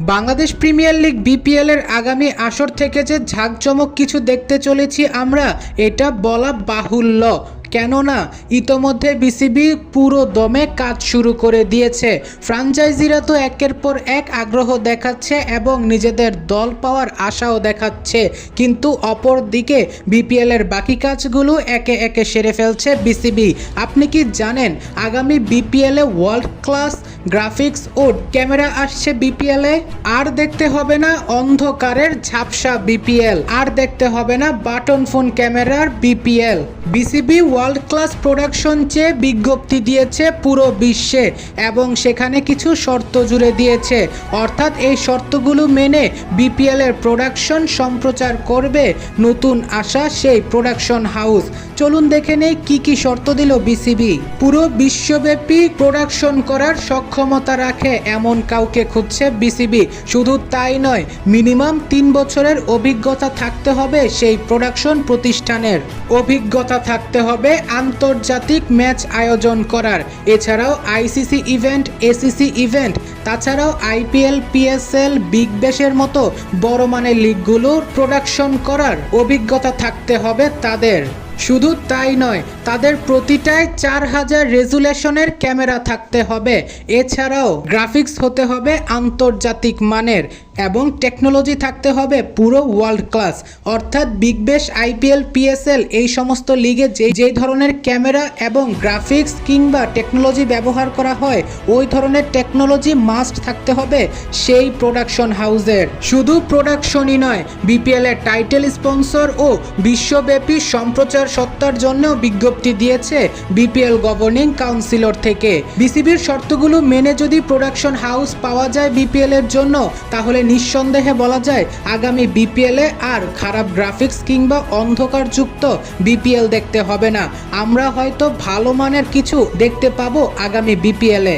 Bangladesh premier league BPL এর আগামী আসর থেকে যে ঝাঁকজমক কিছু দেখতে চলেছি আমরা, এটা বলা বাহুল্য। কেননা, ইতোমধ্যে বিসিবি পুরো দমে কাজ শুরু করে দিয়েছে। ফ্রাঞ্চাইজিরা তো একের পর এক আগ্রহ দেখাচ্ছে এবং নিজেদের দল পাওয়ার আশাও দেখাচ্ছে। কিন্তু অপর দিকে বিপিএল এর বাকি কাজগুলো একে একে সেরে ফেলছে বিসিবি। আপনি কি জানেন, আগামী বিপিএল ওয়ার্ল্ড ক্লাস গ্রাফিক্স ও ক্যামেরা আসছে বিপিএল এ। আর দেখতে হবে না অন্ধকারের ঝাপসা বিপিএল। আর দেখতে হবে না বাটন ফোন ক্যামেরার BPL. BCB world class production চেয়ে বিজ্ঞপ্তি দিয়েছে পুরো বিশ্বে এবং সেখানে কিছু শর্ত জুড়ে দিয়েছে। অর্থাৎ এই শর্তগুলো মেনে বিপিএল এর প্রোডাকশন সম্প্রচার করবে নতুন আসা সেই প্রোডাকশন হাউস। চলুন দেখে নেই কি কি শর্ত দিল বিসিবি। পুরো বিশ্বব্যাপী প্রোডাকশন করার সক্ষমতা রাখে এমন কাউকে খুঁজছে বিসিবি। শুধু তাই নয়, মিনিমাম তিন বছরের অভিজ্ঞতা থাকতে হবে সেই প্রোডাকশন প্রতিষ্ঠানের। অভিজ্ঞতা থাকতে হবে আন্তর্জাতিক ম্যাচ আয়োজন করার। এছাড়াও আইসিসি ইভেন্ট, এসিসি ইভেন্ট, তাছাড়াও আইপিএল, পিএসএল, বিগ ব্যাশের মতো বড় মানের লিগগুলোর প্রোডাকশন করার অভিজ্ঞতা থাকতে হবে তাদের। শুধু তাই নয়, তাদের প্রতিটায় চার হাজার রেজুলেশনের ক্যামেরা থাকতে হবে। এছাড়াও গ্রাফিক্স হতে হবে আন্তর্জাতিক মানের। এবং টেকনোলজি থাকতে হবে পুরো ওয়ার্ল্ড ক্লাস। অর্থাৎ বিগ বেশ, আইপিএল, পিএসএল এই সমস্ত লিগে যে যেই ধরনের ক্যামেরা এবং গ্রাফিক্স কিংবা টেকনোলজি ব্যবহার করা হয়, ওই ধরনের টেকনোলজি মাস্ট থাকতে হবে সেই প্রোডাকশন হাউসের। শুধু প্রোডাকশনই নয়, বিপিএল এর টাইটেল স্পন্সর ও বিশ্বব্যাপী সম্প্রচার সত্তার জন্য বিজ্ঞপ্তি দিয়েছে বিপিএল গভর্নিং কাউন্সিলর থেকে। বিসিবির শর্তগুলো মেনে যদি প্রোডাকশন হাউস পাওয়া যায় বিপিএল এর জন্য, তাহলে নিঃসন্দেহে বলা যায়, আগামী বিপিএলে আর খারাপ গ্রাফিক্স কিংবা অন্ধকারযুক্ত বিপিএল দেখতে হবে না। আমরা হয়তো ভালো মানের কিছু দেখতে পাবো আগামী বিপিএলে